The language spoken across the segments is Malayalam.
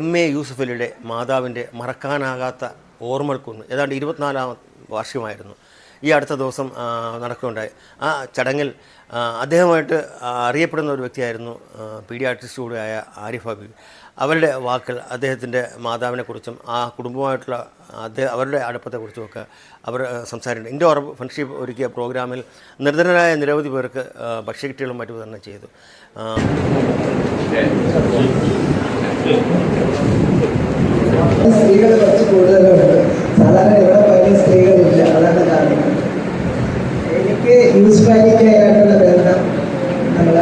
എം എ യൂസഫലിയുടെ മാതാവിന്റെ മറക്കാനാകാത്ത ഓർമ്മകൾക്കൊന്ന്. ഏതാണ്ട് ഇരുപത്തിനാലാം വാർഷികമായിരുന്നു. ഈ അടുത്ത ദിവസം നടക്കുകയുണ്ടായി. ആ ചടങ്ങിൽ അദ്ദേഹമായിട്ട് അറിയപ്പെടുന്ന ഒരു വ്യക്തിയായിരുന്നു പീഡിയാട്രിസ്റ്റ് കൂടെയായ ആരിഫ് ഹബീബ്. അവരുടെ വാക്കുകൾ അദ്ദേഹത്തിന്റെ മാതാവിനെക്കുറിച്ചും ആ കുടുംബമായിട്ടുള്ള അദ്ദേഹം അവരുടെ അടുപ്പത്തെക്കുറിച്ചുമൊക്കെ അവർ സംസാരിക്കുന്നുണ്ട് ഇന്ത്യ ഉറപ്പ് ഫ്രണ്ട്ഷിപ്പ് ഒരുക്കിയ പ്രോഗ്രാമിൽ നിർധനരായ നിരവധി പേർക്ക് ആ, ഭക്ഷ്യക്കിറ്റുകളും മറ്റു വിതരണം ചെയ്തു. സ്ത്രീകൾ കുറച്ച് കൂടുതലുണ്ട്. സാധാരണ ഇവിടെ പതിന് സ്ത്രീകളില്ല. അതാണ് കാരണം. എനിക്ക് മ്യൂണിസിപ്പാലിറ്റിയായിട്ടുള്ള ബന്ധം നമ്മൾ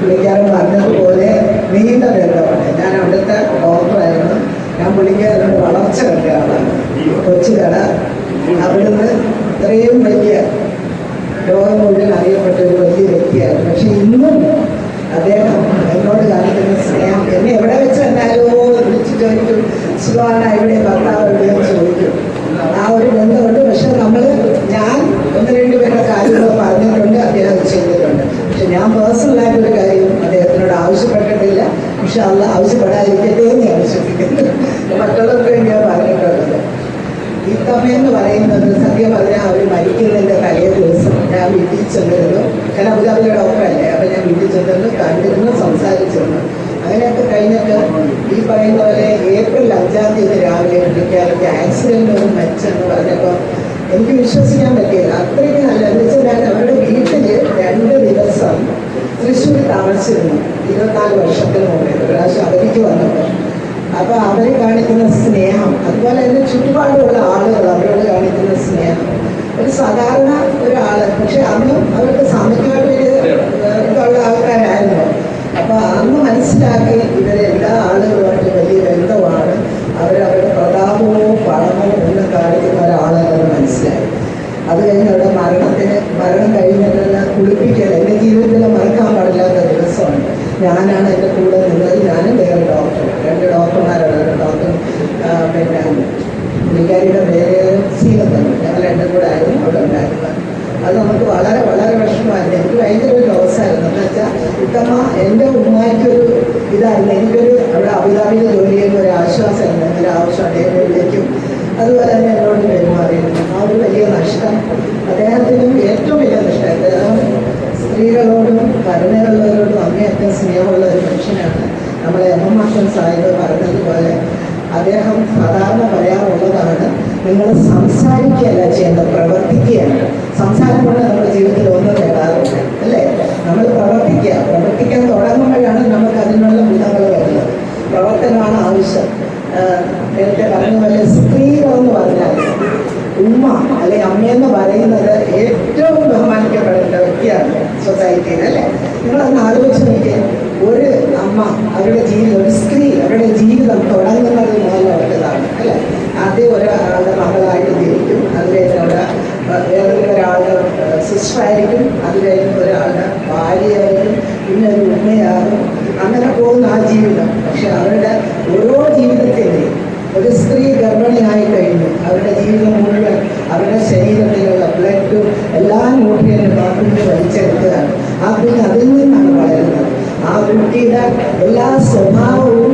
പുള്ളിക്കാരൻ പറഞ്ഞതുപോലെ നീണ്ട ബന്ധമാണ്. ഞാൻ അവിടുത്തെ ഡോക്ടറായിരുന്നു. ഞാൻ പുള്ളിക്കാരനോട് വളർച്ച കണ്ട ആളാണ്. കൊച്ചു കട അവിടുന്ന് ഇത്രയും വലിയ ലോകം മുഴുവൻ അറിയപ്പെട്ട ഒരു വലിയ വ്യക്തിയായിരുന്നു. പക്ഷെ ഇന്നും അദ്ദേഹം എന്നോട് കാണിക്കുന്ന സ്നേഹം എന്നെ എവിടെ വെച്ച് എന്നാലോ വിളിച്ച് ചോദിക്കും ഇവിടെ ഭർത്താവ് എവിടെയെന്ന് ചോദിക്കും. ആ ഒരു ബന്ധമുണ്ട്. പക്ഷെ നമ്മൾ ഞാൻ ഒന്ന് രണ്ട് പേരുടെ കാര്യങ്ങൾ പറഞ്ഞിട്ടുണ്ട് അദ്ദേഹം അത് ചെയ്തിട്ടുണ്ട്. പക്ഷെ ഞാൻ പേഴ്സണലായിട്ട് ഒരു കാര്യം അദ്ദേഹത്തിനോട് ആവശ്യപ്പെട്ടിട്ടില്ല. പക്ഷെ അല്ല ആവശ്യപ്പെടാതിരിക്കട്ടെ എന്ന് ഞാൻ വിശ്വസിക്കുന്നു. മറ്റുള്ളവർക്ക് ഞാൻ പറഞ്ഞിട്ടുള്ളത് ഈ പറയുന്നത് സത്യം പറഞ്ഞാൽ അവർ മരിക്കുന്നതിന്റെ തലേ ദിവസം ഞാൻ വീട്ടിൽ ചെന്നിരുന്നു. കാരണം അബുദാബിയുടെ ഡോക്ടറല്ലേ? ചെന്നിരുന്നു കണ്ടിരുന്നു സംസാരിച്ചിരുന്നു. അങ്ങനെയൊക്കെ കഴിഞ്ഞിട്ട് ഈ പറയുന്ന പോലെ ഏപ്രിൽ അഞ്ചാം തീയതി രാവിലെ വിളിക്കാറുണ്ട് ആക്സിഡന്റ് ഒന്നും മരിച്ചെന്ന് പറഞ്ഞപ്പോൾ എനിക്ക് വിശ്വസിക്കാൻ പറ്റിയില്ല. അത്രയ്ക്ക് നല്ല എന്ന് ഞാൻ അവരുടെ വീട്ടിൽ രണ്ട് ദിവസം തൃശ്ശൂർ താമസിച്ചിരുന്നു. ഇരുപത്തിനാല് വർഷത്തിന് മുമ്പേ ഒരു പ്രാവശ്യം അവധിക്ക് വന്നപ്പോൾ. അപ്പൊ അവരെ കാണിക്കുന്ന സ്നേഹം അതുപോലെ തന്നെ ചുറ്റുപാടുള്ള ആളുകൾ അവരോട് കാണിക്കുന്ന സ്നേഹം. ഒരു സാധാരണ ഒരാൾ പക്ഷെ അന്നും അവർക്ക് സാമ്പത്തികമായിട്ട് ഒരു ഇതുള്ള ആൾക്കാരായിരുന്നു. അപ്പൊ അന്ന് മനസ്സിലാക്കി ഇവരെ എല്ലാ ആളുകളുമായിട്ട് വലിയ ബന്ധമാണ്. അവരവരുടെ പ്രതാപമോ പണമോ ഒന്നും കാണിക്കുന്ന ഒരാളെന്ന് മനസ്സിലായി. അത് കഴിഞ്ഞ് അവരുടെ മരണത്തിന് മരണം കഴിഞ്ഞിട്ടുള്ള കുളിപ്പിക്കൽ എന്റെ ജീവിതത്തിൽ മറക്കാൻ പാടില്ലാത്ത ദിവസമാണ്. ഞാനാണ് എന്റെ കൂടെ നിന്നത്. ഞാനും വേറെ ഡോക്ടർ രണ്ട് ഡോക്ടർമാരാണ് ഒരു ഡോക്ടർ പിന്നെ പുള്ളിക്കാരിയുടെ പേര് സീനത്താണ് ഞങ്ങൾ രണ്ടും കൂടെ ആയിരുന്നു അവിടെ ഉണ്ടായിരുന്നത്. അത് നമുക്ക് വളരെ വളരെ വിഷമമായിരുന്നു എനിക്ക് ഭയങ്കര ഒരു ലോസായിരുന്നു എന്ന് വെച്ചാൽ ഇത്തമ്മ എന്റെ ഉമ്മായിക്കൊരു ഇതായിരുന്നു എനിക്കൊരു അവിടെ അബുദാബിയിൽ ജോലി ചെയ്യുന്ന ഒരു ആശ്വാസമായിരുന്നു ഒരു ആവശ്യം അദ്ദേഹത്തിലേക്കും അതുപോലെ തന്നെ എന്നോട് പെരുമാറിയിരുന്നു ആ ഒരു വലിയ നഷ്ടം അദ്ദേഹത്തിനും ഏറ്റവും വലിയ നഷ്ടം. അദ്ദേഹം സ്ത്രീകളോടും കരുണയുള്ളവരോടും അങ്ങേയറ്റം സ്നേഹമുള്ള ഒരു മനുഷ്യനാണ്. നമ്മളെ എം എം മാഷൻ സാഹിബ് പറഞ്ഞതുപോലെ അദ്ദേഹം സാധാരണ പറയാറുള്ളതാണ് നിങ്ങൾ സംസാരിക്കുകയല്ല ചെയ്യേണ്ടത് പ്രവർത്തിക്കുകയാണ്. സംസാരം കൊണ്ട് നമ്മുടെ ജീവിതത്തിൽ ഒന്നും നേടാറുണ്ട്. അല്ലേ? നമ്മൾ പ്രവർത്തിക്കുക. പ്രവർത്തിക്കാൻ തുടങ്ങുമ്പോഴാണ് നമുക്ക് അതിനുള്ള ഗുണങ്ങൾ വരുന്നത്. പ്രവർത്തനമാണ് ആവശ്യം. നേരത്തെ പറഞ്ഞ പോലെ സ്ത്രീകളെന്ന് പറഞ്ഞാൽ ഉമ്മ അല്ലെങ്കിൽ അമ്മയെന്ന് പറയുന്നത് ഏറ്റവും ബഹുമാനിക്കപ്പെടേണ്ട വ്യക്തിയാണ് സൊസൈറ്റിയിൽ അല്ലെ? നിങ്ങൾ അതിന് ആലോചിച്ച് നോക്കിയാൽ ഒരു അമ്മ അവരുടെ ജീവിതം ഒരു സ്ത്രീ അവരുടെ ജീവിതം തുടങ്ങുന്നത് മുതലുള്ളതാണ് അല്ലെ? ആദ്യം ഒരാളുടെ മകളായിട്ട് ജനിക്കും അത് കഴിഞ്ഞ് അവിടെ വേറെ ഒരാളുടെ സിസ്റ്ററായിരിക്കും അത് കഴിഞ്ഞ് ഭാര്യയായിരിക്കും പിന്നെ ഒരു ഉമ്മയാകും അങ്ങനെ പോകുന്ന ആ ജീവിതം. പക്ഷെ അവരുടെ ഓരോ ജീവിതത്തിന്റെയും ഒരു സ്ത്രീ ഗർഭിണിയായി കഴിഞ്ഞു. അവരുടെ ജീവിതം മുഴുവൻ അവരുടെ ശരീരത്തിലുള്ള ബ്ലഡും എല്ലാ ന്യൂട്രിയനും ആ കുഞ്ഞ് വലിച്ചെടുക്കുകയാണ് ആ കുഞ്ഞ് അതിൽ നിന്നാണ് വളരുന്നത്. ആ കുട്ടിയുടെ എല്ലാ സ്വഭാവവും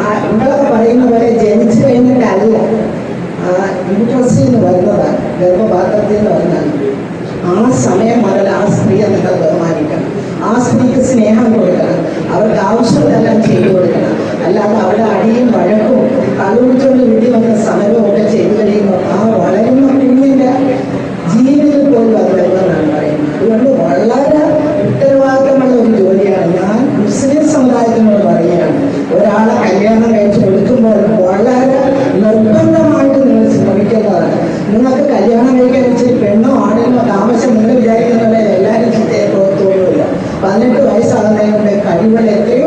ആ നിങ്ങളൊക്കെ പറയുന്ന പോലെ ജനിച്ചു കഴിഞ്ഞിട്ടല്ല. ആ യൂട്രസിൽ നിന്ന് വരുന്നതാണ്. ഗർഭപാത്രത്തിൽ നിന്ന് വരുന്നതാണ്. ആ സമയം മുതൽ ആ സ്ത്രീയെ നിങ്ങൾ ആ സ്ത്രീക്ക് സ്നേഹം കൊടുക്കണം. അവർക്ക് ആവശ്യമെല്ലാം ചെയ്തു കൊടുക്കണം. അല്ലാതെ അവരുടെ അടിയും വഴക്കും കള്ളുപിടിച്ചുകൊണ്ട് വീട്ടിൽ വന്ന സമരവും ഒക്കെ ചെയ്തു കഴിയുമ്പോൾ you elected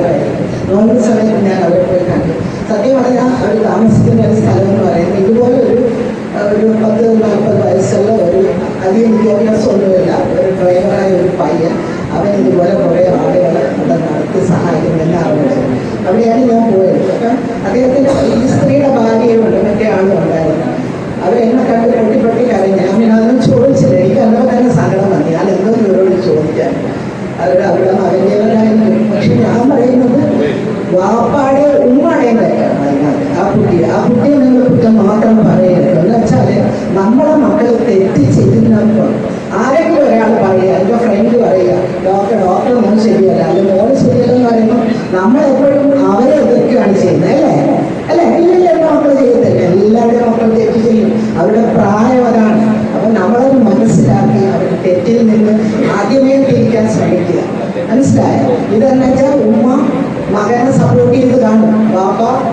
കാര്യമായിരുന്നു നോമ്പ് സമയത്ത് ഞാൻ അവിടെ പോയി കണ്ടു. സത്യം പറഞ്ഞാൽ അവർ താമസിക്കുന്ന ഒരു സ്ഥലം എന്ന് പറയുന്നത് ഇതുപോലെ ഒരു ഒരു പത്ത് നാൽപ്പത് വയസ്സുള്ള ഒരു അധികം വിദ്യാഭ്യാസം ഒന്നുമില്ല. ഒരു ഡ്രൈവറായ ഒരു പയ്യൻ അവൻ ഇതുപോലെ കുറേ ആളുകളെ അവിടെ നടത്തി സഹായിക്കുമെന്ന് അറിഞ്ഞത് അവിടെയാണ് ഞാൻ പോയത്. അപ്പം അദ്ദേഹത്തിന്റെ ഈ സ്ത്രീയുടെ ഭാര്യയുണ്ട് മറ്റേ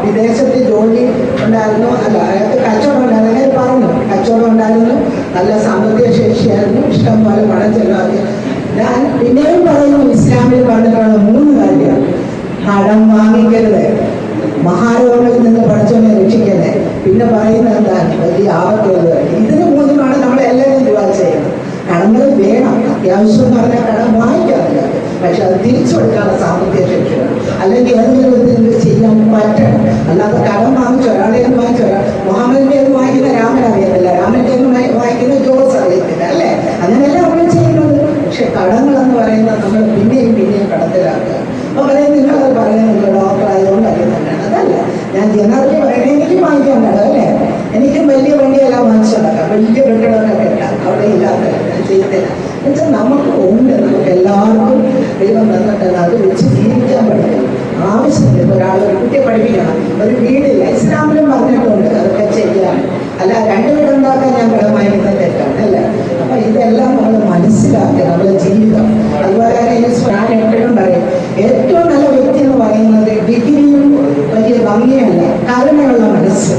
വിദേശത്ത് ജോലി ഉണ്ടായിരുന്നു. അല്ല അയാൾക്ക് കച്ചവടം ഉണ്ടായിരുന്നു. അങ്ങനെ പറഞ്ഞു കച്ചവടം ഉണ്ടായിരുന്നു. നല്ല സാമ്പത്തിക ശേഷിയായിരുന്നു. ഇഷ്ടം പോലെ പണം ചെലവാക്കി. ഞാൻ പിന്നെയും പറയുന്നു ഇസ്ലാമിൽ പറഞ്ഞിട്ടുള്ള മൂന്ന് കാര്യം കടം വാങ്ങിക്കരുത്. മഹാരോഗങ്ങളിൽ നിന്ന് പഠിച്ചവനെ രക്ഷിക്കണേ പിന്നെ പറയുന്നത് എന്താണ്? വലിയ ആപത്തുള്ളത് ഇതിന് മൂന്നുമാണ് നമ്മൾ എല്ലാവരും ദുവാ ചെയ്യുന്നത്. കടങ്ങൾ വേണം. അത്യാവശ്യം പറഞ്ഞാൽ കടം വാങ്ങിക്കാറില്ല പക്ഷെ അത് തിരിച്ചു കൊടുക്കാനുള്ള സാമ്പത്തിക ശേഷി അല്ലെങ്കിൽ ഏതെങ്കിലും ചെയ്യാൻ പറ്റണം അല്ലാതെ കടം വാങ്ങിച്ച ഒരാളെ വാങ്ങിച്ച ഒരാൾ മുഹമ്മദിന്റെ നിന്ന് വാങ്ങിക്കുന്ന രാമൻ അറിയത്തില്ല. രാമന്റെ വായിക്കുന്ന ജോസ് അറിയത്തില്ല അല്ലേ? അങ്ങനെയല്ല നമ്മൾ ചെയ്യുന്നത്? പക്ഷെ കടങ്ങൾ എന്ന് പറയുന്നത് നമ്മൾ പിന്നെയും പിന്നെയും കടത്തിലാക്കുക. അപ്പൊ പറയാം നിങ്ങൾ പറയുന്നത് ഡോക്ടർ ആയതുകൊണ്ട് അറിയുന്നതാണ് അതല്ല ഞാൻ ജനറലി പറയണേ എനിക്ക് വാങ്ങിക്കാൻ കടം അല്ലേ? എനിക്കും വലിയ വണ്ടിയെല്ലാം വാങ്ങിച്ചുണ്ടാക്കാം വലിയ കെട്ടിടമൊക്കെ കെട്ടാം അവിടെ ഇല്ലാത്ത ഞാൻ ചെയ്യത്തില്ല. എന്നുവെച്ചാൽ നമുക്ക് ഉണ്ട്. നമുക്ക് എല്ലാവർക്കും ദൈവം തന്നിട്ടുണ്ട് അത് വെച്ച് ജീവിക്കാൻ പറ്റില്ല ആവശ്യമില്ല. ഒരാൾ ഒരു കുട്ടിയെ പഠിപ്പിക്കണം. ഒരു വീടില്ല. ഇസ്ലാമിലും പറഞ്ഞിട്ടുണ്ട് അതൊക്കെ ചെയ്യാൻ. അല്ല രണ്ട് വീടുണ്ടാക്കാൻ ഞാൻ കടമായിരുന്നത് തെറ്റാണ് അല്ലേ? അപ്പൊ ഇതെല്ലാം നമ്മൾ മനസ്സിലാക്കുക നമ്മുടെ ജീവിതം. അതുപോലെ തന്നെ ഞാൻ എപ്പോഴും പറയും ഏറ്റവും നല്ല വ്യക്തി എന്ന് പറയുന്നത് ഡിഗ്രിയും വലിയ ഭംഗിയല്ല കരുണയുള്ള മനസ്സ്.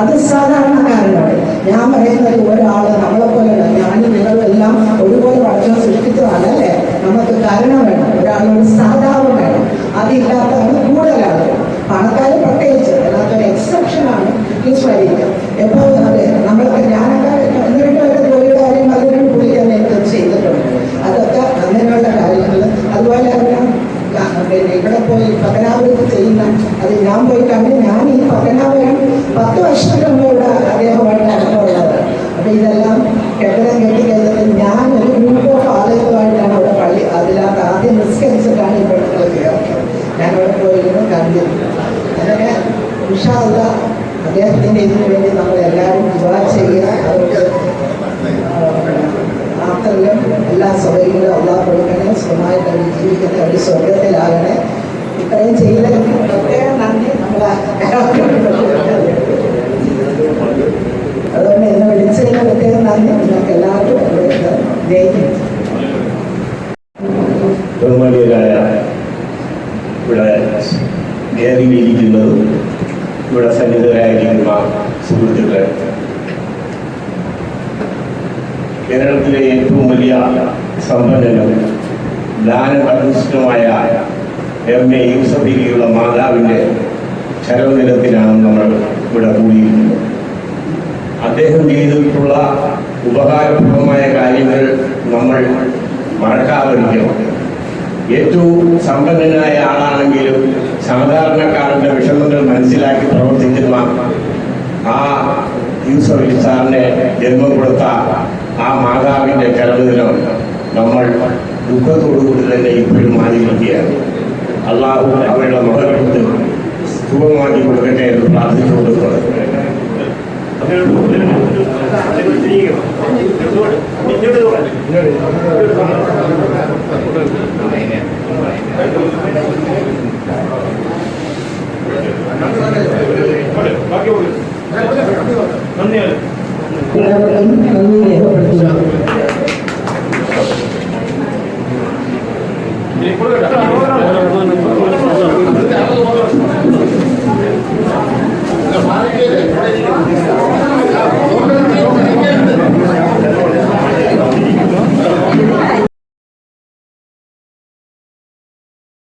അത് സാധാരണക്കാരനാണ് ഞാൻ പറയുന്നത് ഒരാൾ നമ്മളെ പോലെയുള്ള ഞാനും നിങ്ങളും എല്ലാം ഒരുപോലെ വളരെ സൃഷ്ടിച്ചതാണ് അല്ലേ? നമുക്ക് കരുണ വേണം. ഒരാളൊരു സഹതാപം വേണം. അതില്ലാത്തതാണ് കൂടുതലാണ് പണക്കാർ പ്രത്യേകിച്ച് അതിനകത്തൊരു എക്സെപ്ഷനാണ് ഈ സ്വരീകം എപ്പോൾ അതെ നമ്മളൊക്കെ ഞാനൊക്കെ ഒന്ന് രണ്ട് പേരുടെ ജോലിയുടെ കാര്യം പലരും പുള്ളിക്കാൻ എനിക്ക് ചെയ്തിട്ടുണ്ട് അതൊക്കെ അങ്ങനെയുള്ള കാര്യങ്ങൾ അതുപോലെ തന്നെ ആ, പിന്നെ ഇവിടെ പോയി പത്തനാപുരത്ത് ചെയ്യുന്ന അത് ഞാൻ പോയി കണ്ട് ഞാൻ ഈ പത്തനാപുരം പത്ത് വർഷത്തിന് മുമ്പ് ഇവിടെ അദ്ദേഹമായിട്ട് അനുഭവമുള്ളത് അപ്പൊ ഇതെല്ലാം കെട്ടിടം കെട്ടിക്കഴിഞ്ഞിട്ട് ഞാൻ ഒരു ഗ്രൂപ്പ് ഓഫ് ആളുകളുമായിട്ടാണ് അവിടെ പള്ളി അതിനകത്ത് ആദ്യം നിസ്കരിച്ചിട്ടാണ് ഈ പെണ്ണുങ്ങൾ കയറുന്നത് ഞാൻ അവിടെ കണ്ടിരുന്നു അങ്ങനെ ഉഷാല്ല അദ്ദേഹത്തിന്റെ ഇതിനു വേണ്ടി നമ്മൾ എല്ലാവരും ദുവാ ചെയ്യുക. അവർക്ക് ആത്തറിലും എല്ലാ സഭയിലും അള്ളാഹ് കൊടുക്കണേ സുഖമായിട്ട് അവർ ജീവിക്കട്ടെ. അവർ സ്വർഗത്തിലാകണേ ഇത്രയും ചെയ്തതിന് പ്രത്യേകം നന്ദി. നമ്മൾ അതുകൊണ്ട് എന്നെ വിളിച്ചതിന് പ്രത്യേകം നന്ദി നിങ്ങൾക്ക് എല്ലാവർക്കും ജയിക്കും ബഹുമാനിയരായ ഇവിടെ കയറിയിരിക്കുന്നതും ഇവിടെ സന്നിധരായിരിക്കുന്ന സുഹൃത്തുക്കളെ കേരളത്തിലെ ഏറ്റവും വലിയ സമ്പന്നനും ദാനപരനിഷ്ഠമായ എം എ യൂസഫിലുള്ള മാതാവിന്റെ ചരമദിനത്തിലാണ് നമ്മൾ ഇവിടെ കൂടിയിരിക്കുന്നത്. അദ്ദേഹം ചെയ്തിട്ടുള്ള ഉപകാരപ്രദമായ കാര്യങ്ങൾ നമ്മൾ മറക്കാതിരിക്കണം. ഏറ്റവും സമ്പന്നനായ ആളാണെങ്കിലും സാധാരണക്കാരന്റെ വിഷമങ്ങൾ മനസ്സിലാക്കി പ്രവർത്തിക്കുന്ന ആ യൂസഫ് സാറിനെ ജന്മം കൊടുത്ത ആ മാതാവിന്റെ ചരമദിനം നമ്മൾ ദുഃഖത്തോടുകൂടി തന്നെ ഇപ്പോഴും ആചരിക്കുകയാണ്. അള്ളാഹു അവരുടെ മകൾക്ക് സുഖമാക്കി കൊടുക്കട്ടെ എന്ന് പ്രാർത്ഥിച്ചുകൊണ്ട് തുടങ്ങുന്നു கொடுக்கட்டா